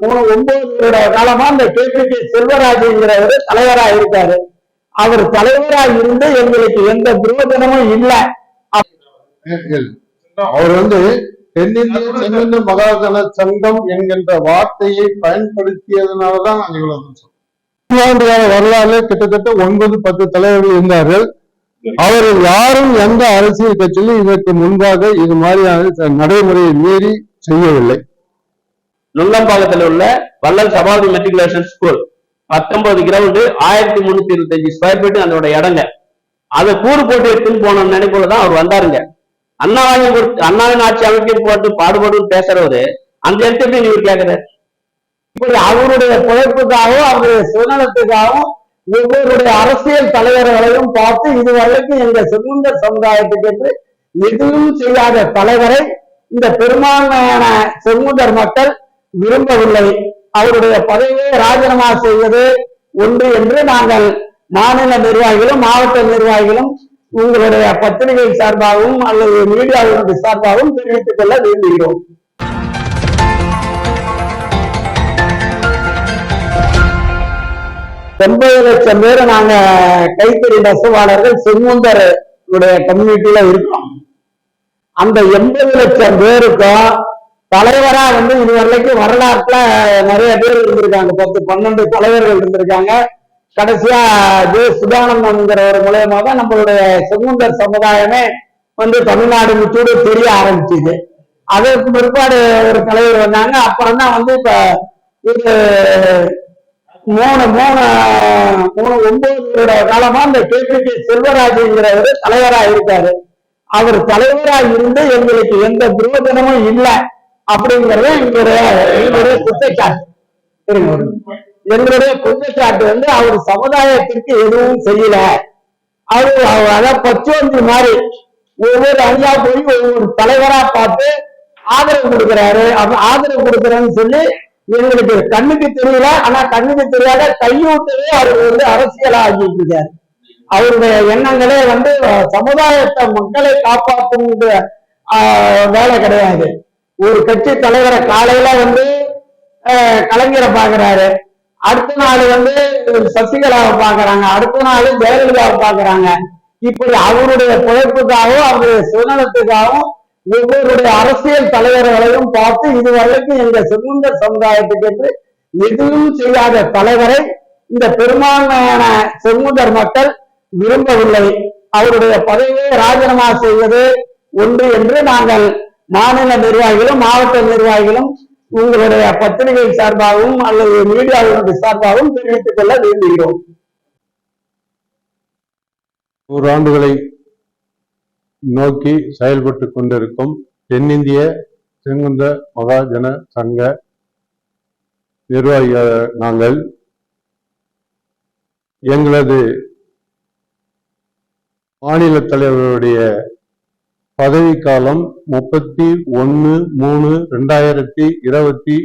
போன ஒன்பது வருட காலமா இந்த கேபிகே செல்வராஜுங்கிறவர் தலைவரா இருக்காரு. அவர் தலைவரா இருந்து எங்களுக்கு எந்த பிரயோஜனமும் இல்லை. அவர் வந்து தென்னிந்திய தென்னிந்திய மகாஜன சங்கம் என்கின்ற வார்த்தையை பயன்படுத்தியதுனாலதான் நாங்க இவ்வளவு வரலாறு கிட்டத்தட்ட ஒன்பது பத்து தலைவர்கள் இருந்தார்கள். அவர்கள் யாரும் எந்த அரசியல் கட்சியிலும் இதற்கு முன்பாக இது மாதிரியான நடைமுறையை மீறி செய்யவில்லை. நுங்கம்பாக்கத்தில் உள்ள வள்ளல் சபாதி மெட்ரிகுலேஷன் ஸ்கூல் பத்தொன்பது கிரவுண்டு ஆயிரத்தி முன்னூத்தி இருபத்தஞ்சு ஸ்கொயர் ஃபீட் அதோட இடங்க. அதை கூறு போட்டு எடுத்துன்னு போன நினைப்புல தான் அவர் வந்தாருங்க. அண்ணா கொடுத்து அண்ணாவின் ஆட்சி அமைக்க போட்டு பாடுபடும் பேசுறவரு அந்த இடத்த எப்படி நீங்க கேக்குறாரு? இப்படி அவருடைய பிழைப்புக்காகவும் அவருடைய சுதந்திரத்துக்காகவும் ஒவ்வொருடைய அரசியல் தலைவர்களையும் பார்த்து இதுவரைக்கும் எங்க சுதந்திர சமுதாயத்துக்கு என்று எதுவும் செய்யாத தலைவரை இந்த பெரும்பான்மையான செங்குந்தர் மக்கள் விரும்பவில்லை. அவருடைய பதவியை ராஜினாமா செய்வது ஒன்று என்று நாங்கள் மாநில நிர்வாகிகளும் மாவட்ட நிர்வாகிகளும் உங்களுடைய பத்திரிகை சார்பாகவும் அல்லது மீடியாவினுடைய சார்பாகவும் தெரிவித்துக் கொள்ள விரும்புகிறோம். எண்பது லட்சம் பேர் நாங்க கைத்தறி நெசவாளர்கள் செங்குந்தர் உடைய கம்யூனிட்டியில இருக்கோம். அந்த எண்பது லட்சம் பேருக்கும் தலைவரா வந்து இது வரைக்கும் வரலாற்றுல நிறைய பேர் இருந்திருக்காங்க. பத்து பன்னெண்டு தலைவர்கள் இருந்திருக்காங்க. கடைசியா ஜே. சுதானந்தங்கிறவர் மூலயமா தான் நம்மளுடைய செங்குந்தர் சமுதாயமே வந்து தமிழ்நாடு முச்சூடு தெரிய ஆரம்பிச்சுது. அதற்கு பிற்பாடு ஒரு தலைவர் வந்தாங்க. அப்புறம் தான் வந்து இப்ப ஒரு மூணு மூணு மூணு ஒன்பது வருட காலமா இந்த கேபிகே செல்வராஜுங்கிறவர் தலைவரா இருக்காரு. அவர் தலைவரா இருந்து எங்களுக்கு எந்த பிரயோஜனமும் இல்லை. அப்படிங்கறது எங்களுடைய எங்களுடைய குற்றச்சாட்டு. எங்களுடைய குற்றச்சாட்டு வந்து அவர் சமுதாயத்திற்கு எதுவும் செய்யல. அவரு அவர் அதான் பச்சோந்தி மாதிரி ஒவ்வொரு அஞ்சா போய் ஒவ்வொரு தலைவரா பார்த்து ஆதரவு கொடுக்கிறாரு. அப்ப ஆதரவு கொடுக்குறேன்னு சொல்லி எங்களுக்கு கண்ணுக்கு தெரியல. ஆனா கண்ணுக்கு தெரியாத கையூட்டவே அவர் வந்து அரசியலா ஆகிட்டு இருக்காரு அவருடைய எண்ணங்களே வந்து சமுதாயத்தை மக்களை காப்பாற்றும் வேலை கிடையாது. ஒரு கட்சி தலைவரை காலையில வந்து அஹ், கலைஞரை பாக்குறாரு அடுத்த நாள் வந்து சசிகலாவை பாக்குறாங்க அடுத்த நாள் ஜெயலலிதாவை பாக்குறாங்க இப்படி அவருடைய பிழைப்புக்காகவும் அவருடைய சுதந்திரத்துக்காகவும் ஒவ்வொருடைய அரசியல் தலைவர்களையும் பார்த்து இதுவரைக்கும் எங்க சுதந்திர சமுதாயத்துக்கு என்று எதுவும் செய்யாத தலைவரை இந்த பெரும்பான்மையான செங்குந்தர் மக்கள் விரும்பவில்லை. அவருடைய பதவியை ராஜினாமா செய்வது ஒன்று என்று நாங்கள் மாநில நிர்வாகிகளும் மாவட்ட நிர்வாகிகளும் உங்களுடைய பத்திரிகை சார்பாகவும் அல்லது மீடியாவினுடைய சார்பாகவும் தெரிவித்துக் கொள்ள விரும்புகிறோம். நூறு ஆண்டுகளை நோக்கி செயல்பட்டு கொண்டிருக்கும் தென்னிந்திய செங்குந்த மகாஜன சங்க நிர்வாகிகள் நாங்கள் எங்களது மாநில தலைவருடைய பதவிக்காலம் முப்பத்தி ஒன்று மூணு ரெண்டாயிரத்தி இருபத்தி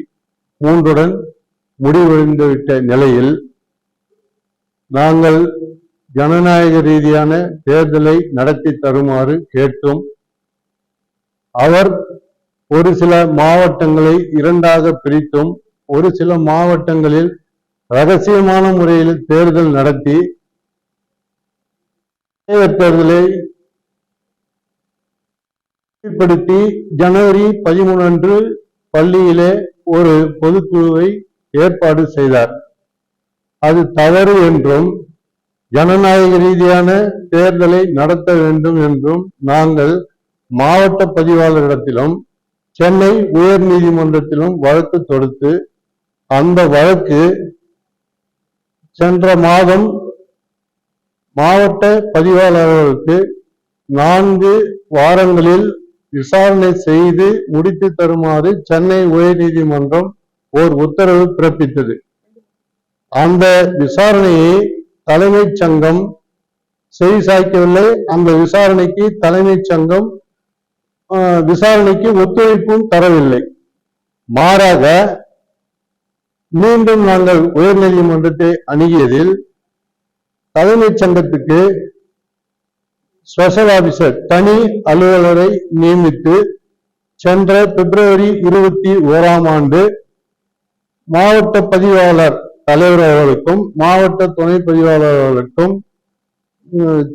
மூன்றுடன் முடிவடைந்துவிட்ட நிலையில் நாங்கள் ஜனநாயக ரீதியான தேர்தலை நடத்தி தருமாறு கேட்டும். அவர் ஒரு சில மாவட்டங்களை இரண்டாக பிரித்தும். ஒரு சில மாவட்டங்களில் ரகசியமான முறையில் தேர்தல் நடத்தி தேர்தலை உறுதிப்படுத்தி ஜனவரி பதிமூணு அன்று பள்ளியிலே ஒரு பொதுக்குழுவை ஏற்பாடு செய்தார். அது தவறு என்றும் ஜனநாயக ரீதியான தேர்தலை நடத்த வேண்டும் என்றும் நாங்கள் மாவட்ட பதிவாளரிடத்திலும் சென்னை உயர் நீதிமன்றத்திலும் வழக்கு தொடுத்து அந்த வழக்கு சென்ற மாதம் மாவட்ட பதிவாளர்களுக்கு நான்கு வாரங்களில் விசாரணை செய்து முடித்து தருமாறு சென்னை உயர்நீதிமன்றம் ஓர் உத்தரவு பிறப்பித்தது. அந்த விசாரணையை தலைமைச் சங்கம் செவி சாய்க்கவில்லை அந்த விசாரணைக்கு தலைமைச் சங்கம் ஆஹ், விசாரணைக்கு ஒத்துழைப்பும் தரவில்லை. மாறாக மீண்டும் நாங்கள் உயர்நீதிமன்றத்தை அணுகியதில் தலைமைச் சங்கத்துக்கு ஸ்பெஷல் ஆபீசர் தனி அலுவலரை நியமித்து சென்ற பிப்ரவரி இருபத்தி ஓராம் ஆண்டு மாவட்ட பதிவாளர் தலைவர் அவர்களுக்கும் மாவட்ட துணை பதிவாளர் அவர்களுக்கும்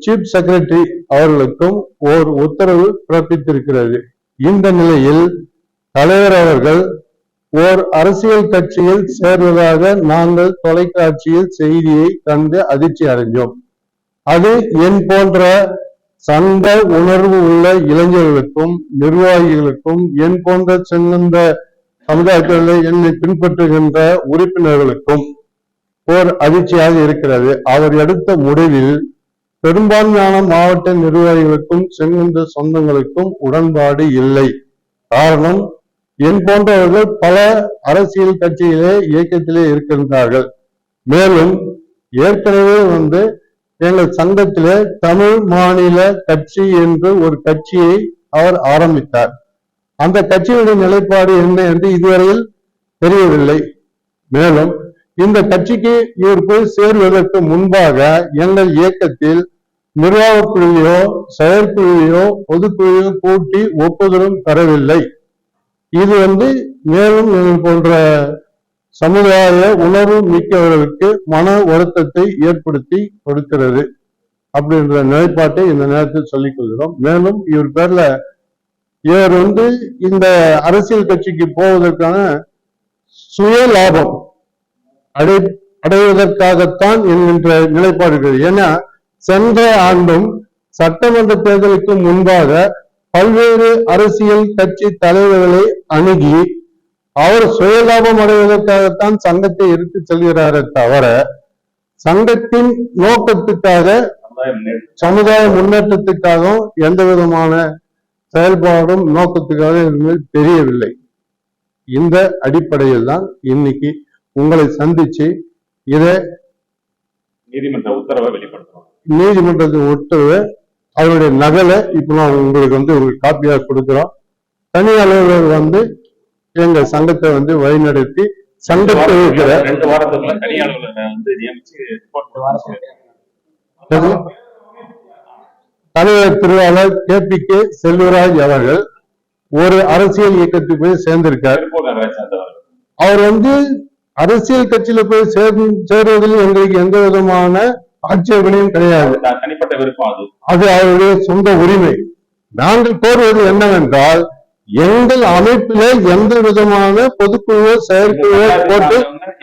சீஃப் செக்ரட்டரி அவர்களுக்கும் ஓர் உத்தரவு பிறப்பித்திருக்கிறது. இந்த நிலையில் தலைவர் அவர்கள் ஓர் அரசியல் கட்சியில் சேர்வதாக நாங்கள் தொலைக்காட்சியில் செய்தியை கண்டு அதிர்ச்சி அடைஞ்சோம். அது என் போன்ற சந்த உணர்வு உள்ள இளைஞர்களுக்கும் நிர்வாகிகளுக்கும் என் போன்ற சிறந்த சமுதாயத்தில் என்னை பின்பற்றுகின்ற உறுப்பினர்களுக்கும் ஓர் அதிர்ச்சியாக இருக்கிறது. அவர் எடுத்த முடிவில் பெரும்பான்மையான மாவட்ட நிர்வாகிகளுக்கும் செங்குந்த சொந்தங்களுக்கும் உடன்பாடு இல்லை. காரணம் என் போன்றவர்கள் பல அரசியல் கட்சியிலே இயக்கத்திலே இருக்கின்றார்கள். மேலும் ஏற்கனவே வந்து எங்கள் சங்கத்திலே தமிழ் மாநில கட்சி என்று ஒரு கட்சியை அவர் ஆரம்பித்தார். அந்த கட்சியுடைய நிலைப்பாடு என்ன என்று இதுவரையில் தெரியவில்லை. மேலும் இந்த கட்சிக்கு இவர் போய் சேர்வதற்கு முன்பாக எங்கள் இயக்கத்தில் நிர்வாகக் குழுவையோ செயற்குழுவையோ பொதுக்குழுவையோ கூட்டி ஒப்புதலும் தரவில்லை. இது வந்து மேலும் போன்ற சமுதாய உணர்வு மிக்கவர்களுக்கு மன வருத்தத்தை ஏற்படுத்தி கொடுக்கிறது அப்படின்ற நிலைப்பாட்டை இந்த நேரத்தில் சொல்லிக் கொள்கிறோம் மேலும் இவர் பேர்ல இவர் வந்து இந்த அரசியல் கட்சிக்கு போவதற்கான சுய லாபம் அடை அடைவதற்காகத்தான் என்கின்ற நிலைப்பாடுகள். ஏன்னா சென்ற ஆண்டும் சட்டமன்ற தேர்தலுக்கு முன்பாக பல்வேறு அரசியல் கட்சி தலைவர்களை அணுகி அவர் சுயலாபம் அடைவதற்காகத்தான் சங்கத்தை எடுத்து செல்கிறாரே தவிர சங்கத்தின் நோக்கத்துக்காக சமுதாய முன்னேற்றத்துக்காகவும் எந்த விதமான செயல்பாடும் நோக்கத்துக்காக தெரியவில்லை. இந்த அடிப்படையில் தான் இன்னைக்கு உங்களை சந்திச்சு இதை நீதிமன்ற உத்தரவை வெளிப்படுத்துறோம். நீதிமன்றத்தின் உத்தரவு அவருடைய நகலை இப்ப நான் உங்களுக்கு வந்து ஒரு காப்பியாக கொடுக்கிறோம். தனி அலுவலர் வந்து எங்க சங்கத்தை வந்து வழிநடத்தி சங்கத்தில் இருக்கிற ரெண்டு வாரத்துக்குள்ள தனி அலுவலரை வந்து நியமிச்சு ரிப்போர்ட் எது? தலைவர் திருவாளர் கே பி கே செல்வராஜ் அவர்கள் ஒரு அரசியல் இயக்கத்துக்கு போய் சேர்ந்திருக்கார். அவர் வந்து அரசியல் கட்சியில போய் சேர் சேர்வதில் எங்களுக்கு எந்த விதமான ஆட்சேபனையும் கிடையாது. தனிப்பட்ட விருப்பம் அது. அது அவருடைய சொந்த உரிமை. நாங்கள் கோருவது என்னவென்றால் எங்கள் அமைப்பில எந்த விதமான பொதுக்குழுவோ செயற்குழுவோ போட்டு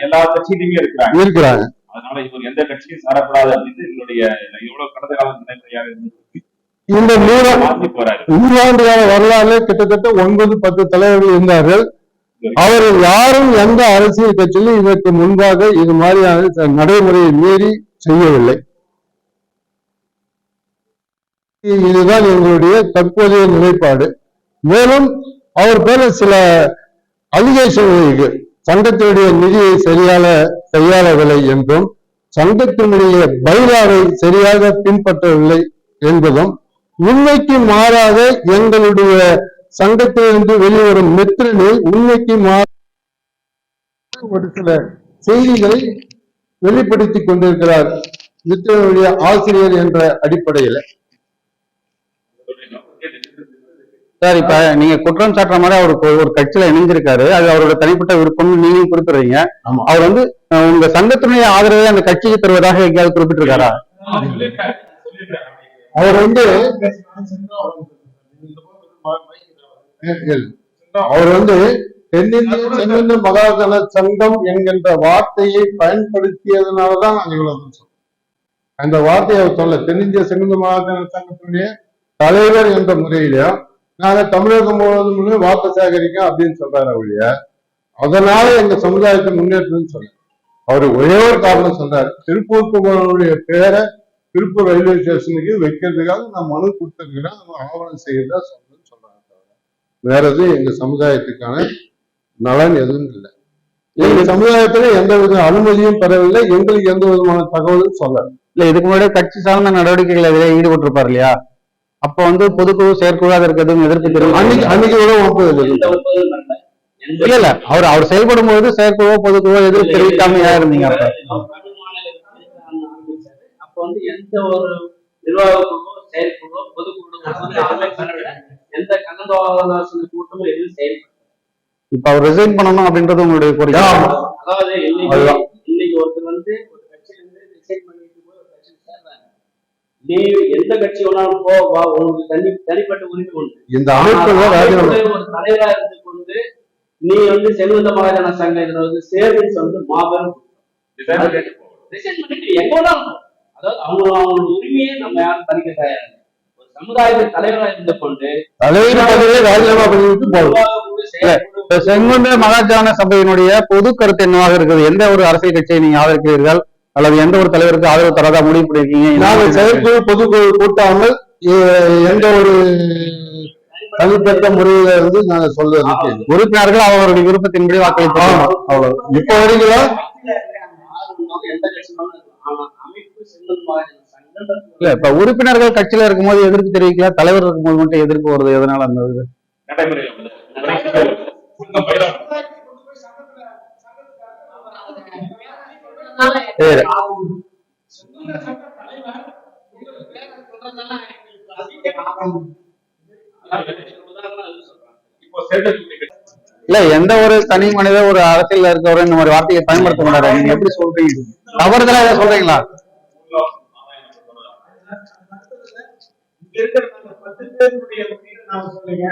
எல்லா கட்சியிலுமே இருக்கிறாங்க. இருக்கிறாங்க. அதனால இவர் எந்த கட்சியும் சாரப்படாது அப்படின்னு எங்களுடைய எவ்வளவு கடந்த கால இருந்தது இந்த நூறா நூறாண்டு கால வரலாறுல கிட்டத்தட்ட ஒன்பது பத்து தலைவர்கள் இருந்தார்கள். அவர்கள் யாரும் எந்த அரசியல் கட்சியிலும் இதற்கு முன்பாக இது மாதிரியான நடைமுறையை மீறி செய்யவில்லை. இதுதான் எங்களுடைய தற்போதைய நிலைப்பாடு. மேலும் அவர் பேர சில அலிகேஷன் இருக்கு. சங்கத்தினுடைய நிதியை சரியாக கையாளவில்லை என்றும் சங்கத்தினுடைய பைலாவை சரியாக பின்பற்றவில்லை என்பதும் உண்மைக்கு மாறாக எங்களுடைய சங்கத்திலிருந்து வெளிவரும் மெத்திரனில் உண்மைக்கு மாற ஒரு சில செய்திகளை வெளிப்படுத்திக் கொண்டிருக்கிறார் மித்திரனுடைய ஆசிரியர் என்ற அடிப்படையில். சார் இப்ப நீங்க குற்றம் சாட்டுற மாதிரி அவர் ஒரு- ஒரு கட்சியில இணைஞ்சிருக்காரு அது அவரோட தனிப்பட்ட விருப்பம் நீங்க குறிப்பிடுறீங்க. அவர் வந்து உங்க சங்கத்தினுடைய ஆதரவை அந்த கட்சிக்கு தருவதாக எங்கேயாவது குறிப்பிட்டிருக்காரா அவர் வந்து அவர் வந்து தென்னிந்திய செங்குந்த மகாஜன சங்கம் என்கின்ற வார்த்தையை பயன்படுத்தியதுனாலதான் நாங்க இவ்வளவு சொல்றோம். அந்த வார்த்தையை அவர் சொல்ல தென்னிந்திய செங்குந்த மகாஜன சங்கத்தினுடைய தலைவர் என்ற முறையில நாங்க தமிழகம் முழுவதும் வாக்கு சேகரிக்க அப்படின்னு சொல்றாரு அவழிய அதனால எங்க சமுதாயத்தை முன்னேற்றம்னு சொன்னேன். அவர் ஒரே ஒரு காரணம் சொல்றாரு. திருப்பூர் குமரனுடைய பேரை திருப்பூர் ரயில்வே ஸ்டேஷனுக்கு வைக்கிறதுக்காக நான் மனு கொடுத்துருக்கேன் நம்ம ஆவணம் செய்யறதா சொல்றேன்னு சொல்றாங்க வேற எதுவும் எங்க சமுதாயத்துக்கான நலன் எதுவும் இல்லை. எங்க சமுதாயத்துல எந்த வித அனுமதியும் பெறவில்லை எங்களுக்கு எந்த விதமான தகவலும் சொல்லல. இல்ல இதுக்கு முன்னாடி கட்சி சார்ந்த நடவடிக்கைகள் எதிரே ஈடுபட்டிருப்பார் இல்லையா? அப்ப வந்து பொதுக்குழு செயற்குழு எதுவும் எதிர்ப்பு அன்னைக்கு தெரிவித்து அன்னைக்கு கூட ஒப்புதல் இல்லை. இல்ல அவர் அவர் செயல்படும் போது செயற்குழுவோ பொதுக்குழுவோ எதிர்ப்பு தெரிவிக்காமையா இருந்தீங்க அப்ப? வந்து எந்த ஒரு நிர்வாக குழுவோ செயற்குழுவோ பொதுக்குழு எந்த கலந்தாலோசனை கூட்டமும் எதுவும் செயல்படல. இப்ப அவர் ரிசைன் பண்ணணும் அப்படின்றது உங்களுடைய கோரிக்கை. அதாவது. இன்னைக்கு ஒருத்தர் வந்து ஒரு கட்சியில இருந்து ரிசைன் பண்ணிட்டு போய் ஒரு கட்சியில சேர்றாங்க நீ எந்த கட்சி வேணாலும் போ வா உங்களுக்கு தனி தனிப்பட்ட உரிமை உண்டு. இந்த ஒரு தலைவரா இருந்து கொண்டு நீ வந்து செல்வந்த மகாஜன சங்கம் இதுல வந்து சேர்விஸ் வந்து மாபெரும் பண்ணிட்டு பண்ணிட்டு எங்க. அதாவது அவங்க அவங்களோட உரிமையை நம்ம யாரும் தனிக்க தயார் இல்லை. ஒரு சமுதாயத்தின் தலைவரா இருந்து கொண்டு தலைவர் பதவியை ராஜினாமா பண்ணிவிட்டு போகணும். மகாஜன சபையினுடைய பொது கருத்து என்னவாக இருக்குது எந்த ஒரு அரசியல் கட்சியை நீங்க ஆதரிக்கிறீர்கள்? அல்லது எந்த ஒரு தலைவருக்கு ஆதரவு தரதா முடிவு பண்ணிருக்கீங்க? நாங்கள் செயற்குழு பொதுக்குழு கூட்டாமல் எந்த ஒரு தனிப்பட்ட முறையில இருந்து நாங்க சொல்ல உறுப்பினர்கள் அவர்களுடைய விருப்பத்தின்படி வாக்களிப்பாங்க அவ்வளவு இப்ப வரைக்கும் இல்ல இப்ப உறுப்பினர்கள் கட்சியில இருக்கும்போது எதிர்ப்பு தெரிவிக்கல தலைவர் இருக்கும்போது மட்டும் எதிர்ப்பு வருது. எதனால அந்த இது நடைமுறை அப்படிதான். சங்கம் பயிராகும். சரி இப்போ சேர்க்கக்கூடிய கட்சி இல்ல எந்த ஒரு தனி மனித ஒரு அரசியல்ல இருக்கவரும் இந்த மாதிரி வார்த்தையை பயன்படுத்த முடியாது நீங்க எப்படி சொல்றீங்க? தவறுதலா ஏதாவது சொல்றீங்களா? இங்க இருக்கிற அந்த பத்து பேருடைய முடிவு நான் சொல்லுங்க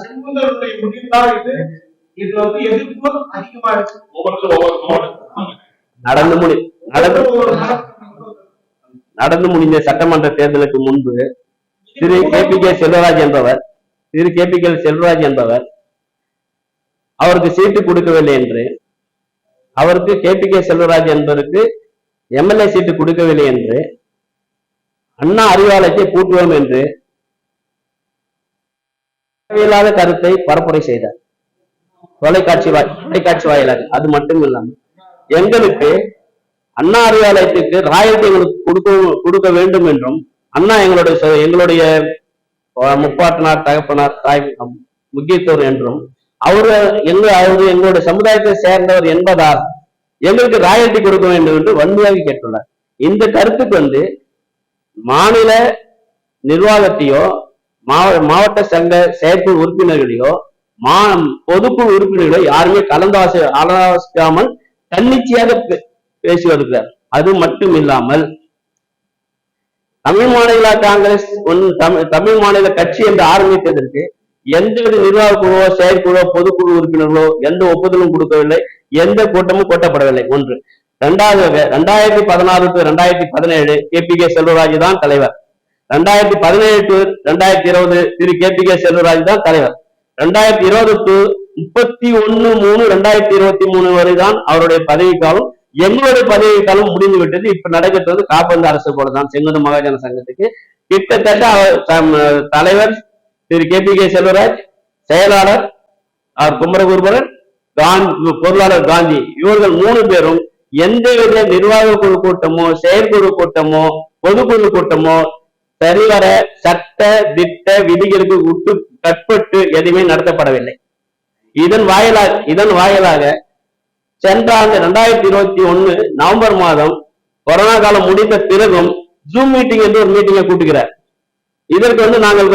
செங்குந்தருடைய முடிவு தான் இது. இது வந்து எதிர்ப்பு அதிகமா இருக்கு. ஒவ்வொருத்தரும் ஒவ்வொரு நடந்து முடி நடந்து முடிந்த சட்டமன்ற தேர்தலுக்கு முன்பு Thiru K P K Selvaraj என்பவர் Thiru K P K Selvaraj என்பவர் அவருக்கு சீட்டு கொடுக்கவில்லை என்று அவருக்கு கே பி கே செல்வராஜ் என்பவருக்கு எம்எல்ஏ சீட்டு கொடுக்கவில்லை என்று அண்ணா அறிவாலயத்தை பூட்டுவோம் என்று தேவையில்லாத கருத்தை பரப்புரை செய்தார். தொலைக்காட்சி வாய் தொலைக்காட்சி வாயிலாக. அது மட்டும் இல்லாமல் எங்களுக்கு அண்ணா அறிவாலயத்துக்கு ராயல்டி எங்களுக்கு கொடுக்க கொடுக்க வேண்டும் என்றும் அண்ணா எங்களுடைய எங்களுடைய முப்பாட்டனார் தகப்பனார் தாய் முக்கியத்துவர் என்றும் அவரு எங்க அவரு எங்களுடைய சமுதாயத்தை சேர்ந்தவர் என்பதால் எங்களுக்கு ராயல்டி கொடுக்க வேண்டும் என்று வன்மையாக கேட்டுள்ளார். இந்த கருத்துக்கு வந்து மாநில நிர்வாகத்தையோ மாவ- மாவட்ட சங்க செயற்குழு உறுப்பினர்களையோ மா பொதுக்குழு உறுப்பினர்களை யாருமே கலந்தாசை ஆலோசிக்காமல் தன்னிச்சையாக பே- பேசி வருகிறார் அது மட்டும் இல்லாமல் தமிழ் மாநில காங்கிரஸ் தமிழ் தமிழ் மாநில கட்சி என்று ஆரம்பித்ததற்கு எந்தவித நிர்வாக குழுவோ செயற்குழுவோ பொதுக்குழு உறுப்பினர்களோ எந்த ஒப்புதலும் கொடுக்கவில்லை. எந்த கூட்டமும் கொட்டப்படவில்லை. ஒன்று. இரண்டாவது ரெண்டாயிரத்தி பதினாறு டு ரெண்டாயிரத்தி பதினேழு கே. பி. கே. செல்வராஜ் தான் தலைவர். ரெண்டாயிரத்தி பதினேழு டு ரெண்டாயிரத்தி இருபது Thiru. K. P. K. Selvaraj தான் தலைவர். ரெண்டாயிரத்தி இருபது முப்பத்தி ஒன்னு மூணு ரெண்டாயிரத்தி இருபத்தி மூணு வரை தான் அவருடைய பதவிக்காலம். எங்களுடைய பதவிக்காலம் முடிந்து விட்டது. இப்ப நடக்கிறது காப்பந்து அரசு போல தான் செங்குந்த மகாஜன சங்கத்துக்கு. கிட்டத்தட்ட அவர் தலைவர் Thiru K P K Selvaraj செயலாளர் அவர் குமரகுருபரன் காந்தி பொருளாளர் காந்தி இவர்கள் மூணு பேரும் எந்தவித நிர்வாக குழு கூட்டமோ செயற்குழு கூட்டமோ பொதுக்குழு கூட்டமோ சரிவர சட்ட திட்ட விதிகளுக்கு உட்டு கட்பட்டு எதுவுமே நடத்தப்படவில்லை. இதன் வாயிலாக இதன் வாயிலாக சென்ற ஆண்டு ரெண்டாயிரத்தி இருபத்தி ஒண்ணு நவம்பர் மாதம் கொரோனா காலம் முடிந்த பிறகும் ஜூம் மீட்டிங் என்று ஒரு மீட்டிங்கை கூட்டுகிறார். இதற்கு வந்து நாங்கள்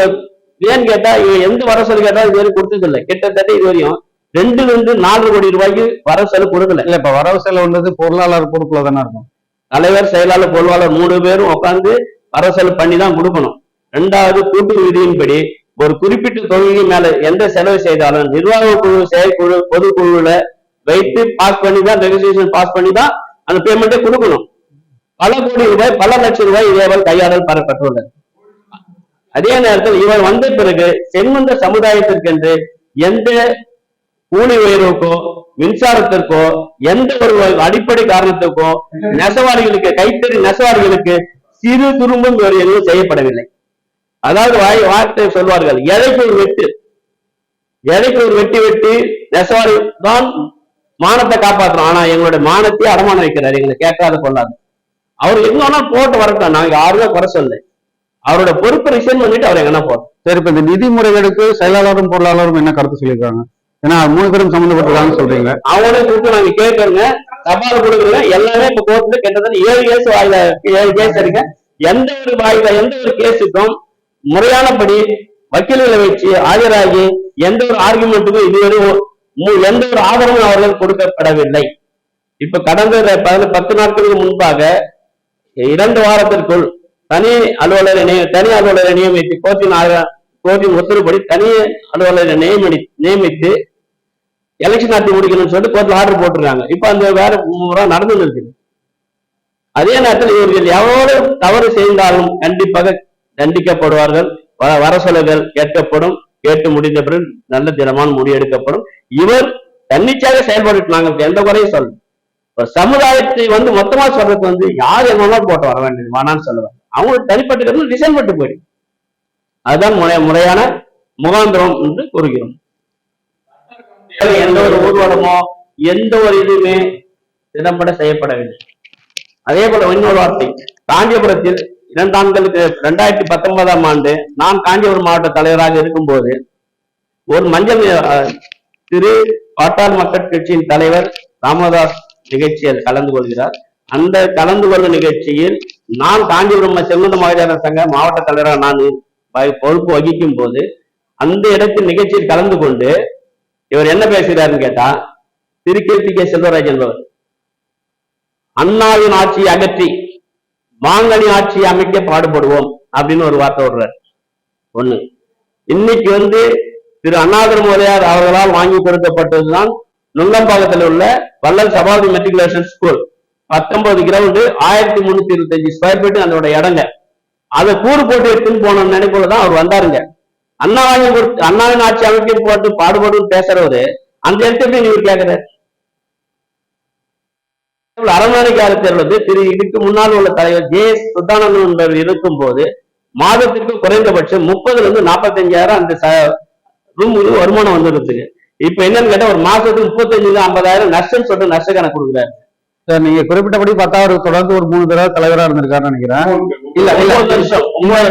ஏன்னு கேட்டா எந்த வரசல் கேட்டா இது வரைக்கும் கொடுத்ததில்லை. கிட்டத்தட்ட இது வரையும் ரெண்டுல இருந்து நாலு கோடி ரூபாய்க்கு வரசல் கொடுக்கல. இல்ல இப்ப வரவு செலவு வந்தது பொருளாளர் பொறுப்புல தானே இருக்கும். தலைவர் செயலாளர் பொருளாளர் மூணு பேரும் உட்கார்ந்து அரசல் பண்ணி தான் கொடுக்கணும். ரெண்டாவது கூட்டு விதியின்படி ஒரு குறிப்பிட்ட தொகைக்கு மேல எந்த செலவு செய்தாலும் நிர்வாக குழு செயற்குழு பொதுக்குழுல வைத்து பாஸ் பண்ணி தான் ரெஜிஸ்ட்ரேஷன் பாஸ் பண்ணி தான் அந்த பேமெண்ட்டை கொடுக்கணும். பல கோடி ரூபாய் பல லட்சம் ரூபாய் இதேபோல் கையாளல் பெறப்பட்டுள்ளது. அதே நேரத்தில் இவர் வந்த பிறகு சென்மந்த சமுதாயத்திற்கென்று எந்த கூலி உயர்வுக்கோ மின்சாரத்திற்கோ எந்த ஒரு அடிப்படை காரணத்துக்கோ நெசவாளிகளுக்கு கைத்தறி நெசவாளிகளுக்கு சிறு துரும்பும் எதுவும் செய்யப்படவில்லை. அதாவது வாய் வார்த்தை சொல்வார்கள். எழைக்கு ஒரு வெட்டு? எழைக்கு ஒரு வெட்டி வெட்டி நெசவாளி தான் மானத்தை காப்பாற்றணும். ஆனா எங்களுடைய மானத்தை அடமானம் வைக்கிறார் எங்களை கேட்காத கொள்ளாது. அவர் எங்க வேணா போட்டு வரட்டும். நாங்க யாருமே குறை சொல்லல. அவரோட பொறுப்பை ரிசைன் பண்ணிட்டு அவர் எங்கன்னா போட்டோம் சரி இப்ப இந்த நிதி முறைகேடுக்கு செயலாளரும் பொருளாளரும் என்ன கருத்து சொல்லியிருக்காங்க? ஏன்னா மூணு பேரும் சம்மந்தப்பட்டிருக்காங்கன்னு சொல்றீங்க. அவங்களே கூப்பிட்டு நாங்க கேட்கறோங்க. தபால் கொடுக்குறோங்க. எல்லாமே இப்ப கோர்ட்ல கிட்டத்தட்ட ஏழு கேஸ் வாயில ஏழு கேஸ் இருக்கு. எந்த ஒரு வாயில எந்த ஒரு கேஸுக்கும் முறையானபடி வக்கீல்களை வச்சு ஆஜராகி எந்த ஒரு ஆர்குமெண்ட்டுக்கும் இதுவரை எந்த ஒரு ஆதரவும் அவர்கள் கொடுக்கப்படவில்லை. இப்ப கடந்த பத்து நாட்களுக்கு முன்பாக இரண்டு வாரத்திற்குள் தனி அலுவலரை தனி அலுவலரை நியமித்து கோர்ட்டின் கோர்ட்டின் உத்தரவுப்படி தனி அலுவலரை நியமி நியமித்து எலெக்ஷன் நடத்தி முடிக்கணும்னு சொல்லிட்டு கோர்ட்ல ஆர்டர் போட்டிருக்காங்க. இப்ப அந்த வேற முறை நடந்து இருக்குது. அதே நேரத்தில் இவர்கள் எவ்வளவு தவறு செய்தாலும் கண்டிப்பாக தண்டிக்கப்படுவார்கள். வர வரசொலைகள் கேட்கப்படும். கேட்டு முடிந்த பிறகு நல்ல தினமான முடிவெடுக்கப்படும் இவர் தன்னிச்சையாக செயல்பட்டு நாங்கள் எந்த குறையும் சொல்ல ஒரு சமுதாயத்தை வந்து மொத்தமா சொல்றது வந்து யார் என்ன போட்டு வர வேண்டியது? வேணாம்னு சொல்லுவாங்க. அவங்களுக்கு தனிப்பட்டு டிசைன் பட்டு போயிடும். அதுதான் முறை முறையான முகாந்திரம் என்று கூறுகிறோம். எந்த ஒரு ஊர்வலமோ எந்த ஒரு இதுவுமே திறம்பட செய்யப்படவில்லை. அதே போல இன்னொரு வார்த்தை. காஞ்சிபுரத்தில் இரண்டாண்டுகளுக்கு ரெண்டாயிரத்தி பத்தொன்பதாம் ஆண்டு நான் காஞ்சிபுரம் மாவட்ட தலைவராக இருக்கும்போது ஒரு மஞ்சள் திரு பாட்டாள் மக்கள் கட்சியின் தலைவர் ராமதாஸ் நிகழ்ச்சியில் கலந்து கொள்கிறார். அந்த கலந்து கொள்ளும் நிகழ்ச்சியில் நான் காஞ்சிபுரம் செங்குந்த மகாஜன சங்க மாவட்ட தலைவராக நான் பொறுப்பு வகிக்கும் போது அந்த இடத்தில் நிகழ்ச்சியில் கலந்து கொண்டு இவர் என்ன பேசுகிறாருன்னு கேட்டா திருக்கீர்த்தி கே. செல்வராஜ் என்பவர் அண்ணாவின் ஆட்சியை அகற்றி மாங்கனி ஆட்சி அமைக்க பாடுபடுவோம் அப்படின்னு ஒரு வார்த்தை விடுறார். ஒண்ணு. இன்னைக்கு வந்து திரு அண்ணாதுரை முதலியார் அவர்களால் வாங்கி கொடுக்கப்பட்டதுதான் நுங்கம்பாக்கத்தில் உள்ள வள்ளல் சபாதி மெட்ரிகுலேஷன் ஸ்கூல் பத்தொன்பது கிரவுண்டு ஆயிரத்தி முன்னூத்தி இருபத்தஞ்சு ஸ்கொயர் ஃபீட் அதோட இடங்க. அதை கூறு போட்டு எடுத்துன்னு போன நினைப்புல தான் அவர் வந்தாருங்க. அண்ணா வாங்கி கொடுத்து அண்ணாவின் ஆட்சி அமைக்க போட்டு பாடுபடும் பேசுறவரு அந்த இடத்துல நீங்க கேக்குறாரு? அரண்மனை காலத்தில் வந்து திரு இதுக்கு முன்னால் உள்ள தலைவர் ஜே எஸ் சுத்தானந்தன் இருக்கும் போது மாதத்திற்கு குறைந்தபட்சம் முப்பதுல இருந்து நாற்பத்தஞ்சாயிரம் அந்த ரூமுக்கு வருமானம் வந்துருக்குங்க இப்ப என்னன்னு கேட்டா ஒரு மாசத்துக்கு முப்பத்தஞ்சு ஐம்பதாயிரம் நஷ்டம் சொல்லிட்டு நஷ்ட கணக்கு கொடுக்குறாரு. சார் நீங்க குறிப்பிட்டபடி பார்த்தா அவர் தொடர்ந்து ஒரு மூணு தடவை தலைவரா இருந்திருக்காருன்னு நினைக்கிறேன். இல்ல இல்ல வருஷம்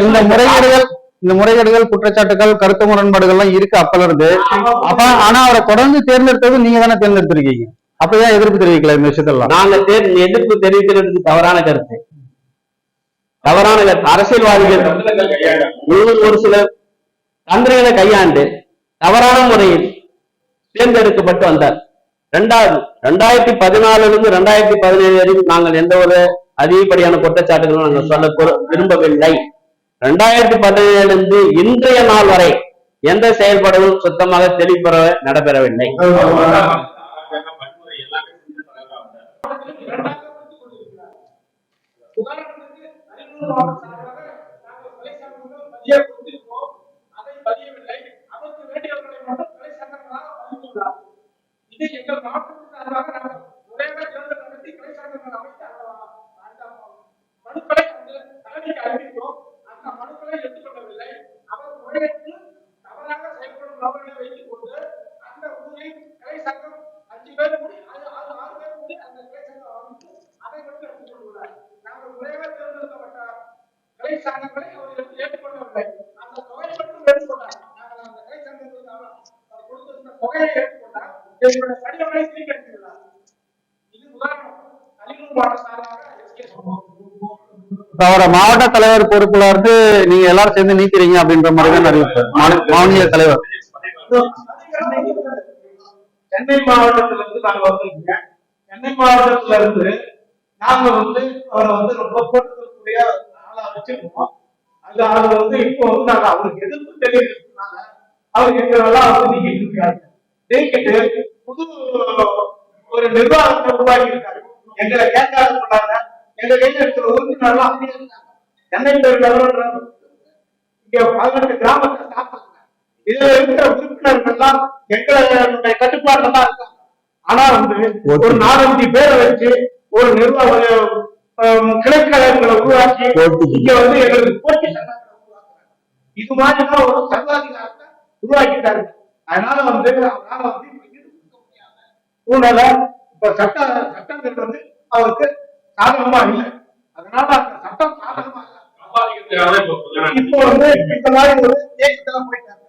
இந்த முறைகேடுகள் இந்த முறைகேடுகள் குற்றச்சாட்டுகள் கருத்து முரண்பாடுகள்லாம் இருக்கு அப்பல இருந்து. அப்ப ஆனா அவரை தொடர்ந்து தேர்ந்தெடுத்தது நீங்க தானே தேர்ந்தெடுத்திருக்கீங்க. அப்ப ஏன் எதிர்ப்பு தெரிவிக்கல இந்த விஷயத்தெல்லாம்? நாங்க தேர் எதிர்ப்பு தெரிவிக்கிறதுக்கு தவறான கருத்து. தவறான கருத்து. அரசியல்வாதிகள் ஒரு- ஒரு சில தந்திரங்களை கையாண்டு தவறான முறையில் தேர்ந்தெடுக்கப்பட்டு வந்தார். ரெண்டாவது ரெண்டாயிரத்தி பதினாலுல இருந்து ரெண்டாயிரத்தி பதினேழு வரைக்கும் நாங்கள் எந்த ஒரு அதிகப்படியான குற்றச்சாட்டுகளும் நாங்கள் சொல்ல விரும்பவில்லை. ரெண்டாயிரத்தி பதினேழுல இருந்து இன்றைய நாள் வரை எந்த செயல்பாடுகளும் சுத்தமாக தெளிவுபெற நடைபெறவில்லை வன்முறை எல்லாமே செஞ்சு தலைவரா வந்தார். உதாரணத்துக்கு அரியலூர் மாவட்ட சார்பாக நாங்கள் கொலை சங்கங்கள் பதிய கொடுத்திருக்கோம் அதை பதியவில்லை அதற்கு வேண்டியவர்களை மட்டும் கொலை சங்கங்களாக பதிந்துள்ளார் இது எங்கள் மாவட்டத்தின் சார்பாக நாங்கள் முறையாக தேர்தல் நடத்தி கொலை சங்கங்கள் அமைத்து அந்த அந்த மனுக்களை அந்த தலைமைக்கு அறிவித்தோம் அந்த மனுக்களை எடுத்துக்கொள்ளவில்லை அவர் முறையற்று தவறாக செயல்படும் நபர்களை வைத்துக் கொண்டு அந்த ஊரில் கிளை சங்கம் அஞ்சு பேர் கூடி அது அது ஆறு பேர் கூடி அந்த கிளை சங்கம் அமைத்து அதை மட்டும் எடுத்துக்கொண்டுள்ளார் நாங்கள் முறையாக தேர்ந்தெடுக்கப்பட்ட கிளை சங்கங்களை அவர் எடுத்து ஏற்றுக்கொள்ளவில்லை அந்த தொகையை மட்டும் எடுத்துக்கொண்டார் நாங்கள் அந்த கிளை சங்கங்களுக்கு அவர் அவர் கொடுத்திருந்த தொகையை ஏற்றுக்கொண்டார் எங்களுடைய கடிதங்களை திருப்பி இது உதாரணம் அரியலூர் மாவட்ட சார்பாக எஸ்கே சொல்லுவோம் இப்ப அவரை மாவட்ட தலைவர் பொறுப்புல இருந்து நீங்க எல்லாரும் சேர்ந்து நீக்கிறீங்க அப்படின்ற மாதிரி தான் அறிவிப்பு மாநில- தலைவர். சென்னை மாவட்டத்துல இருந்து நாங்க வந்திருக்கோம் சென்னை மாவட்டத்துல இருந்து நாங்க வந்து அவரை வந்து ரொம்ப போட்டுக்கூடிய ஆளா வச்சிருக்கோம். அந்த ஆள் வந்து இப்போ வந்து நாங்க அவருக்கு எதிர்ப்பு தெரிவிக்கிறதுனால அவர் எங்களெல்லாம் வந்து நீக்கிட்டு இருக்காரு. நீக்கிட்டு புது ஒரு நிர்வாகத்தை உருவாக்கி இருக்காரு எங்களை கேட்காத பண்ணாங்க எங்க இருக்கிற உறுப்பினர்லாம் அப்படியே இருந்தாங்க. சென்னை பெருநகரம் இங்க பதினெட்டு கிராமத்தை சாப்பிடுறாங்க இதுல இருக்கிற உறுப்பினர்கள் எல்லாம் எங்களுடைய கட்டுப்பாடுல தான் இருக்காங்க. ஆனா வந்து ஒரு நாலஞ்சு பேரை வச்சு ஒரு நிர்வாக கிளைக்கழகங்களை உருவாக்கி இங்க வந்து எங்களுக்கு போட்டி இது மாதிரி தான் ஒரு சர்வாதிகாரத்தை உருவாக்கிட்டாரு. அதனால வந்து அவரால வந்து சூழ்நிலை இப்ப சட்ட சட்டங்கள் வந்து அவருக்கு சாதகமா இல்லை. அதனால அந்த சட்டம் சாதகமா இப்போ வந்து இந்த மாதிரி ஒரு இயக்கத்துல போயிட்டாங்க.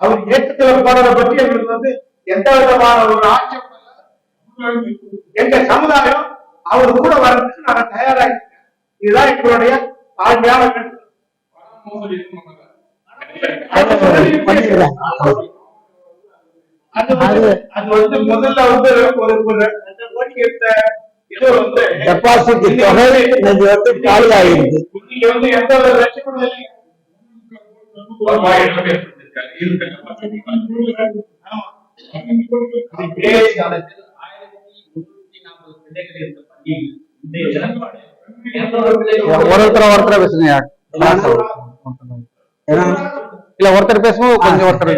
அவர் இயக்கத்துல போறதை பத்தி எங்களுக்கு வந்து எந்த விதமான ஒரு ஆட்சேபம் இல்லை. எங்க சமுதாயம் அவர் கூட வர்றதுக்கு நாங்க தயாரா இருக்கோம் இதுதான் எங்களுடைய. பண்ணிடுறேன் அது வந்து அது வந்து முதல்ல வந்து ஒரு ஒரு ரெண்டு கோடி எடுத்த டெபாசிட் தொகை இன்னைக்கு வந்து காலி ஆயிருக்கு ஒருத்தர் ஒருத்தர் பேசுங்க. இல்ல ஒருத்தர் பேசும்போது கொஞ்சம் ஒருத்தர்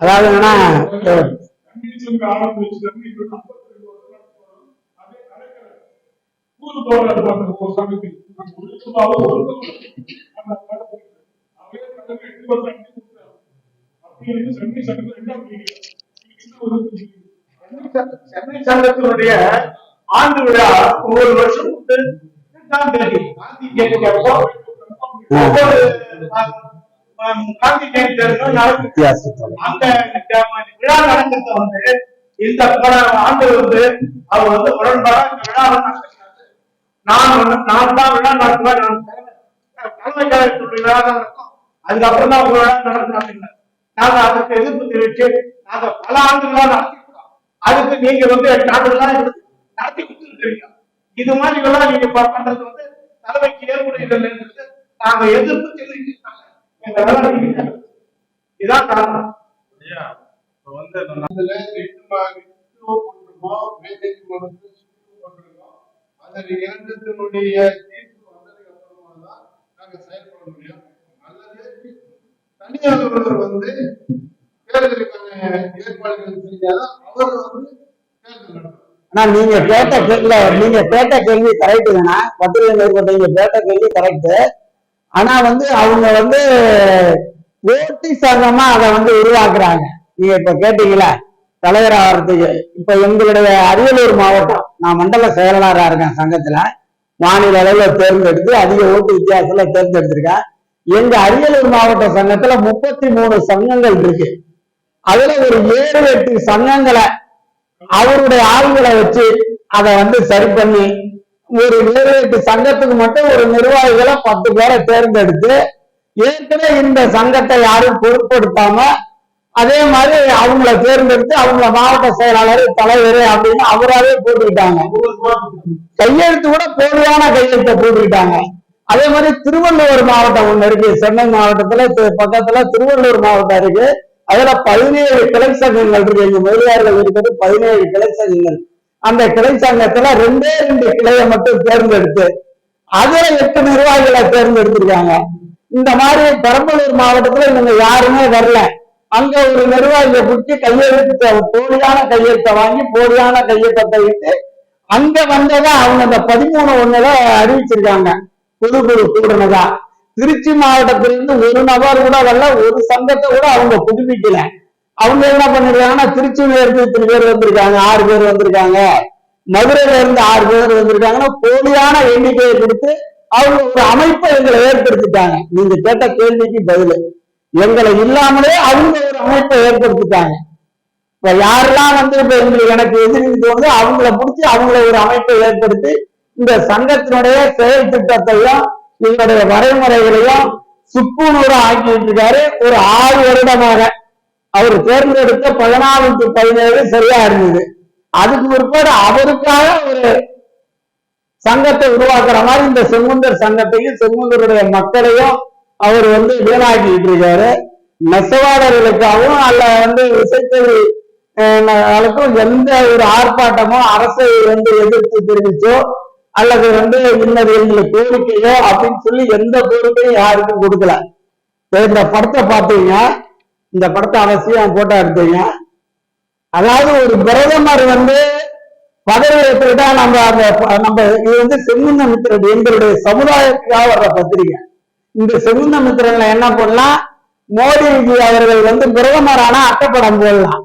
அதாவது என்னன்னா சென்னை சங்கத்தினுடைய ஆண்டு விழா ஒவ்வொரு வருஷம் வந்து எட்டாம் தேதி காந்தி ஜெயந்தி அந்த விழா நடக்கிறத வந்து இந்த ஆண்டு வந்து அவர் வந்து இந்த விழாவை. நான் வந்து நான் தான் விழா நடத்துவேன் நான் தலைமை- தலைமை கழகத்துடைய விழா தான் நடக்கும் அதுக்கப்புறம் தான் உங்க விழா நடத்தினாங்க நாங்க அதுக்கு எதிர்ப்பு தெரிவிச்சு நாங்க பல ஆண்டுகளா நடத்திருக்கோம் அதுக்கு நீங்க வந்து எட்டு ஆண்டுகளா எங்களுக்கு நடத்தி கொடுத்துருக்கீங்க இது மாதிரி விழா நீங்க பண்றது வந்து தலைமைக்கு ஏற்புடையது நாங்க எதிர்ப்பு தெரிவிச்சிருக்காங்க எங்க விழா நீங்க இதான் காரணம். ஐயா, இப்ப வந்து அந்த அதுல எட்டு மா- எட்டு போட்டிருக்கோம், மேஜைக்கு மனசு சுட்டு போட்டிருக்கோம். அதில் இரண்டத்தினுடைய தீர்ப்பு வந்ததுக்கு அப்புறமா தான் நாங்க செயல்பட முடியும். அல்லது தனியார் ஒருவர் வந்து தேர்தலுக்கான ஏற்பாடுகள் செஞ்சாதான் அவர் வந்து தேர்தல் ஆனா நீங்க கேட்ட கேள்வி நீங்க கேட்ட கேள்வி கரெக்ட் பத்திரிகை மேற்பட்ட நீங்க கேட்ட கேள்வி கரெக்ட் ஆனா வந்து அவங்க வந்து போட்டி சங்கமா அதை வந்து உருவாக்குறாங்க. நீங்க இப்ப கேட்டீங்களா தலைவர் ஆகிறதுக்கு இப்ப எங்களுடைய அரியலூர் மாவட்டம் நான் மண்டல செயலாளராக இருக்கேன் சங்கத்துல. மாநில அளவில் தேர்ந்தெடுத்து அதிக ஓட்டு வித்தியாசத்துல தேர்ந்தெடுத்திருக்கேன் எங்க அரியலூர் மாவட்ட சங்கத்துல முப்பத்தி மூணு சங்கங்கள் இருக்கு. அதுல ஒரு ஏழு எட்டு சங்கங்களை அவருடைய ஆளுங்களை வச்சு அதை வந்து சரி பண்ணி ஒரு ஏழு எட்டு சங்கத்துக்கு மட்டும் ஒரு நிர்வாகிகளை பத்து பேரை தேர்ந்தெடுத்து ஏற்கனவே இந்த சங்கத்தை யாரும் பொருட்படுத்தாம அதே மாதிரி அவங்கள தேர்ந்தெடுத்து அவங்கள மாவட்ட செயலாளர் தலைவர் அப்படின்னு அவராவே போட்டுக்கிட்டாங்க கையெழுத்து கூட போலியான கையெழுத்தை போட்டுக்கிட்டாங்க அதே மாதிரி திருவள்ளூர் மாவட்டம் ஒண்ணு இருக்கு. சென்னை மாவட்டத்துல பக்கத்துல திருவள்ளூர் மாவட்டம் இருக்கு. அதுல பதினேழு கிளை சங்கங்கள் இருக்கு. எங்க முதலியார்கள் இருக்கிறது பதினேழு கிளை சங்கங்கள். அந்த கிளை சங்கத்துல ரெண்டே ரெண்டு கிளையை மட்டும் தேர்ந்தெடுத்து அதுல எட்டு நிர்வாகிகளை தேர்ந்தெடுத்திருக்காங்க. இந்த மாதிரி பெரம்பலூர் மாவட்டத்துல இவங்க யாருமே வரல. அங்க ஒரு நிர்வாகியை பிடிச்சி கையெழுத்து போலியான கையெழுத்தை வாங்கி போலியான கையெழுத்தை விட்டு அங்க வந்ததா அவங்க அந்த பதிமூணு ஒண்ணுல அறிவிச்சிருக்காங்க. புது பொதுக்குழு கூடுனதா. திருச்சி மாவட்டத்திலிருந்து ஒரு நபர் கூட வரல ஒரு சங்கத்தை கூட அவங்க புதுப்பிக்கல. அவங்க என்ன பண்ணிருக்காங்கன்னா திருச்சியில இருந்து இத்தனை பேர் வந்திருக்காங்க ஆறு பேர் வந்திருக்காங்க. மதுரையில இருந்து ஆறு பேர் வந்திருக்காங்கன்னா போலியான எண்ணிக்கையை கொடுத்து அவங்க ஒரு அமைப்பை எங்களை ஏற்படுத்திட்டாங்க. நீங்க கேட்ட கேள்விக்கு பதில். எங்களை இல்லாமலே அவங்க ஒரு அமைப்பை ஏற்படுத்திட்டாங்க. இப்ப யாரெல்லாம் வந்து இப்ப எங்களுக்கு எனக்கு எதிர்ப்பு தோணுது அவங்கள பிடிச்சி அவங்கள ஒரு அமைப்பை ஏற்படுத்தி இந்த சங்கத்தினுடைய செயல் திட்டத்தையும் இதனுடைய வரைமுறைகளையும் சுக்குநூறு ஆக்கிட்டு இருக்காரு ஒரு ஆறு வருடமாக அவர் தேர்ந்தெடுத்த பதினாலு டு பதினேழு சரியா இருந்தது. அதுக்கு பிற்பாடு அவருக்காக ஒரு சங்கத்தை உருவாக்குற மாதிரி இந்த செங்குந்தர் சங்கத்தையும் செங்குந்தருடைய மக்களையும் அவர் வந்து வீணாக்கிட்டு இருக்காரு நெசவாளர்களுக்காகவும் அல்ல வந்து இசைத்தொழிலுக்கும் எந்த ஒரு ஆர்ப்பாட்டமோ அரசை வந்து எதிர்த்து தெரிவிச்சோ அல்லது வந்து இன்னது எங்களுக்கு கோரிக்கையோ அப்படின்னு சொல்லி எந்த கோரிக்கையும் யாருக்கும் கொடுக்கல. இந்த படத்தை பார்த்தீங்க இந்த படத்தை அவசியம் போட்டோ எடுத்தீங்க அதாவது ஒரு பிரதமர் வந்து பதவி ஏற்றுக்கிட்டா நம்ம அந்த நம்ம இது வந்து செங்குந்த மித்திரன் எங்களுடைய சமுதாயத்துக்காக வர்ற பத்திரிகை. இந்த செகுந்த மித்திரன்ல என்ன பண்ணலாம் மோடிஜி அவர்கள் வந்து பிரதமரான அட்டப்படம் போடலாம்.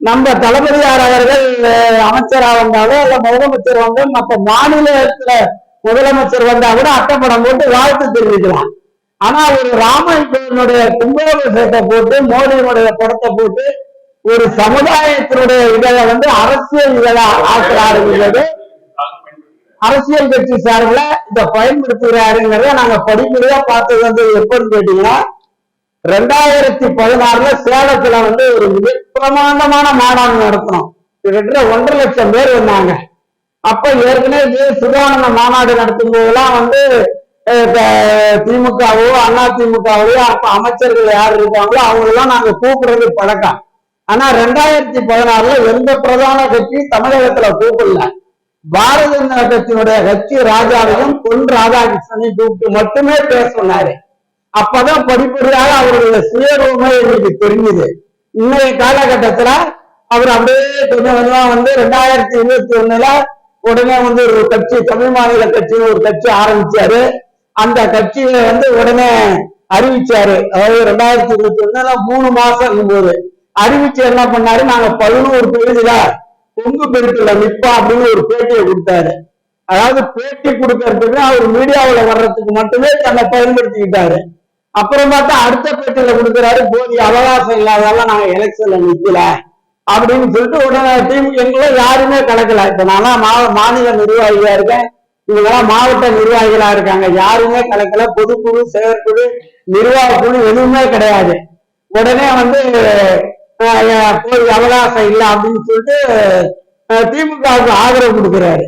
நம்ம தளபதியார் அவர்கள் அமைச்சராக அமைச்சரா வந்தாலோ இல்ல முதலமைச்சர் வந்து மற்ற மாநிலத்துல முதலமைச்சர் வந்தா கூட அட்டப்படம் போட்டு வாழ்த்து தெரிவிக்கலாம். ஆனா ஒரு ராமனுடைய கும்பாபிஷேகத்தை போட்டு மோடியினுடைய படத்தை போட்டு ஒரு சமுதாயத்தினுடைய இதை வந்து அரசியல் இதழா ஆக்குறாருங்கிறது அரசியல் கட்சி சார்பில் இதை பயன்படுத்துகிறாருங்கிறத நாங்க படிப்படியா பார்த்தது வந்து எப்பன்னு கேட்டீங்கன்னா ரெண்டாயிரத்தி பதினாறுல சேலத்துல வந்து ஒரு மிக பிரமாண்டமான மாநாடு நடத்தணும். கிட்டத்தட்ட ஒன்றரை லட்சம் பேர் வந்தாங்க. அப்ப ஏற்கனவே சுதானந்த மாநாடு நடத்தும் போதெல்லாம் வந்து திமுகவோ அண்ணா திமுகவோ அப்ப அமைச்சர்கள் யார் இருக்காங்களோ அவங்களெல்லாம் நாங்க கூப்பிடுறது பழக்கம். ஆனா ரெண்டாயிரத்தி பதினாறுல எந்த பிரதான கட்சியும் தமிழகத்துல கூப்பிடல. பாரத நாட்டத்தினுடைய கட்சி ராஜாவையும் பொன் ராதாகிருஷ்ணனையும் கூப்பிட்டு மட்டுமே பேச சொன்னாரு. அப்பதான் படிப்படியாக அவருடைய சுயரூபமே எங்களுக்கு தெரிஞ்சுது. இன்னைய காலகட்டத்துல அவர் அப்படியே கொஞ்சம் கொஞ்சமா வந்து ரெண்டாயிரத்தி இருபத்தி ஒண்ணுல உடனே வந்து ஒரு கட்சி தமிழ் மாநில கட்சின்னு ஒரு கட்சி ஆரம்பிச்சாரு. அந்த கட்சியில வந்து உடனே அறிவிச்சாரு. அதாவது ரெண்டாயிரத்தி இருபத்தி ஒண்ணுல மூணு மாசம் போது அறிவிச்சு என்ன பண்ணாரு? நாங்க பதினோரு தொகுதியில கொங்கு பெருத்துல நிப்பா அப்படின்னு ஒரு பேட்டியை கொடுத்தாரு. அதாவது பேட்டி கொடுக்கறதுக்கு அவர் மீடியாவில வர்றதுக்கு மட்டுமே தன்னை பயன்படுத்திக்கிட்டாரு. அப்புறம் பார்த்தா அடுத்த பேட்டியில கொடுக்குறாரு போதிய அவகாசம் இல்லாதால நாங்க எலெக்ஷன்ல நிக்கல அப்படின்னு சொல்லிட்டு உடனே டீம் எங்களை யாருமே கலக்கல இப்ப நானா மா மாநில நிர்வாகியா இருக்கேன். இவங்கெல்லாம் மாவட்ட நிர்வாகிகளா இருக்காங்க. யாருமே கலக்கல பொதுக்குழு செயற்குழு நிர்வாக குழு எதுவுமே கிடையாது. உடனே வந்து போய் அவகாசம் இல்லை அப்படின்னு சொல்லிட்டு திமுகவுக்கு ஆதரவு கொடுக்குறாரு.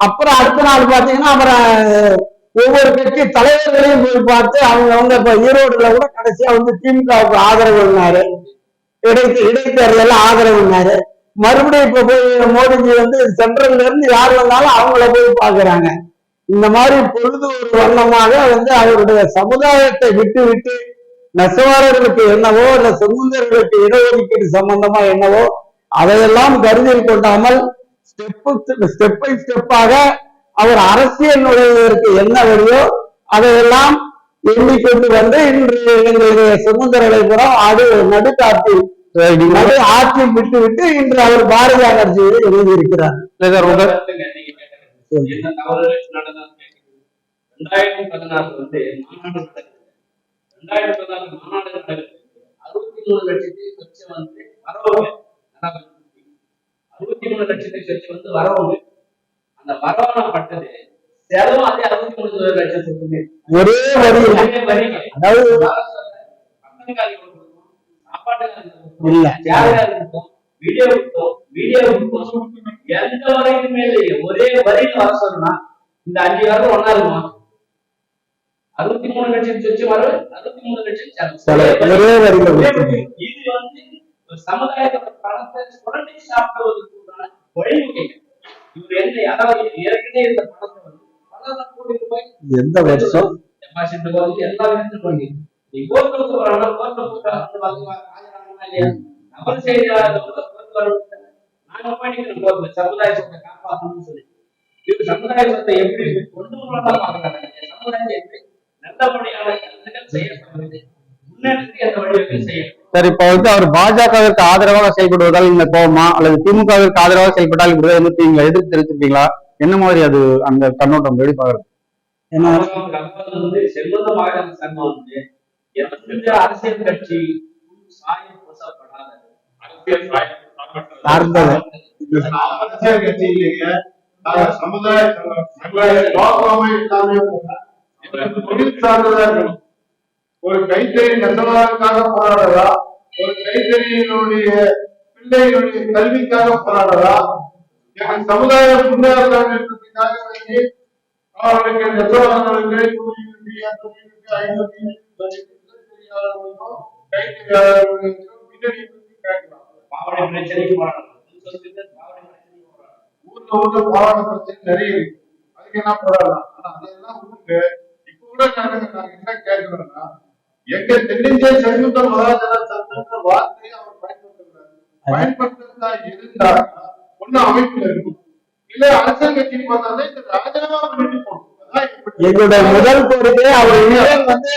அப்புறம் அடுத்த நாள் பாத்தீங்கன்னா அப்புறம் ஒவ்வொரு கட்சி தலைவர்களையும் போய் பார்த்து அவங்க அவங்க இப்ப ஈரோடுல கூட கடைசியா வந்து திமுகவுக்கு ஆதரவு இடை இடைத்து இடைத்தேர்தல ஆதரவு இருந்தாரு மறுபடியும் இப்ப போய் மோடிஜி வந்து சென்ட்ரல்ல இருந்து யார் வந்தாலும் அவங்கள போய் பாக்குறாங்க. இந்த மாதிரி பொழுது ஒரு வண்ணமாக வந்து அவருடைய சமுதாயத்தை விட்டு விட்டு நெசவாளர்களுக்கு என்னவோ இல்ல செங்குந்தர்களுக்கு இடஒதுக்கீடு சம்பந்தமா என்னவோ அதையெல்லாம் கருதில் கொண்டாமல் ஸ்டெப்பு ஸ்டெப் பை ஸ்டெப்பாக அவர் அரசியல் நுழைவதற்கு என்ன வழியோ அதையெல்லாம் எண்ணிக்கொண்டு வந்து இன்று எங்களுடைய சுதந்திரங்களை கூட அது நடுக்காட்டில் நடு ஆற்றில் விட்டு விட்டு இன்று அவர் பாரதிய கட்சியில் எழுதியிருக்கிறார். ரெண்டாயிரத்தி பதினாறு வந்து மாநாடு ரெண்டாயிரத்தி மாநாடு நடக்குது அறுபத்தி மூணு லட்சத்தி வந்து வரவங்க. அறுபத்தி மூணு லட்சத்தி வந்து வரவங்க. அந்த வரவணப்பட்டது செலவு அதே அறுபத்தி மூணு லட்சம் சொத்துமே ஒரே வரிங்க அதாவது இல்ல. Video video. எந்த வரைக்குமே இல்லையே ஒரே வரியில வர சொன்னா இந்த அஞ்சு காலம் ஒன்னா இருக்குமா? அறுபத்தி மூணு லட்சம் சொச்சு வரும் அறுபத்தி மூணு லட்சம் செலவு. செலவு. ஒரே வரியில ஒரே கொடுக்கும். வரி. இது வந்து ஒரு சமுதாயத்தோட பணத்தை சுரண்டி சாப்பிடுவதற்கான வழிமுறை இவர் என்ன அதாவது ஏற்கனவே இந்த பணத்தை வந்து பல கோடி ரூபாய் எந்த வருஷம் டெபாசிட் வந்து எல்லா விதத்திலும் பண்ணி நீ கோர்ட்டுக்கு போறாங்க கோர்ட்டுக்கு போற அந்த வந்து ஆஜரானா இல்லையா நபர் செய்தியாளர் கோர்ட்டு வரணும் நாங்க பண்ணிக்கிறோம் கோர்ட்ல சமுதாய சொத்தை காப்பாற்றணும்னு சொல்லி இது சமுதாய சொத்தை எப்படி கொண்டு வரலாம் பாக்குறாங்க சமுதாயத்தை எப்படி நல்லபடியான கருத்துக்கள் செய்யப்படுறது முன்னேற்றத்துக்கு அந்த வழிவகை செய்யணும் சார் இப்ப வந்து அவர் பாஜகவிற்கு ஆதரவாக செயல்படுவதால் இந்த கோபமா அல்லது திமுகவிற்கு ஆதரவாக செயல்பட்டால் இப்படிதான் எதிர்ப்பீங்களா எதிர்ப்பு தெரிவிச்சிருப்பீங்களா என்ன மாதிரி அது அந்த கண்ணோட்டம் எப்படி பாக்குறது வந்து வந்து அரசியல் கட்சி அரசியல் இல்லைங்க நாங்க சமுதாய சார்ந்ததா. இருக்கணும் ஒரு கைத்தறி நெசவாளருக்காக போராடுறதா? ஒரு கைத்தறியினுடைய பிள்ளைகளுடைய கல்விக்காக போராடுறதா? எங்கள் சமுதாயம் முன்னேற வேண்டியதுக்காக வேண்டி அவர்களுக்கு நெசவாளர்களுக்கு கைத்தறியாளர்களுக்கும் கைத்தறியாளர்களுக்கும் பின்னணி கேட்கலாம் பாவடை பிரச்சனைக்கு போராடணும் ஊர்ல உள்ள போராட்ட பிரச்சனை நிறைய இருக்கு. அதுக்கு என்ன போராடலாம்? ஆனா அதெல்லாம் விட்டுட்டு இப்ப கூட நாங்க என்ன கேட்கிறோம்னா எங்க தென்னிந்திய செங்குந்த மகாஜன சட்டன்ற வார்த்தையை அவர் பயன்படுத்துறாரு பயன்படுத்துறதா இருந்தா ஒண்ணு அமைப்புல இருக்கும். இல்ல அரசியல் கட்சி பார்த்தாலே இந்த ராஜினாமா பண்ணிட்டு போகணும். அதான் இப்படி. எங்களுடைய முதல் கோரிக்கை அவர் வந்து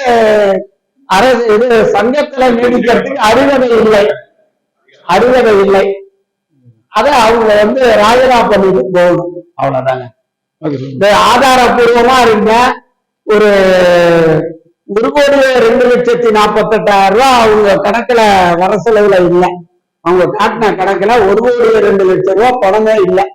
அரசு இது சங்கத்துல நீடிக்கிறதுக்கு அருகதை இல்லை. அருகதை இல்லை. அத அவங்க வந்து ராஜினாமா பண்ணிட்டு போகணும். அவ்வளவுதாங்க. ஆதாரபூர்வமா இருந்த ஒரு ஒரு கோடியே ரெண்டு லட்சத்தி நாற்பத்தெட்டாயிரம் ரூபாய் அவங்க கணக்குல வர செலவுல இல்லை. அவங்க காட்டின கணக்குல ஒரு கோடியே ரெண்டு லட்சம் ரூபாய் பணமே இல்லை.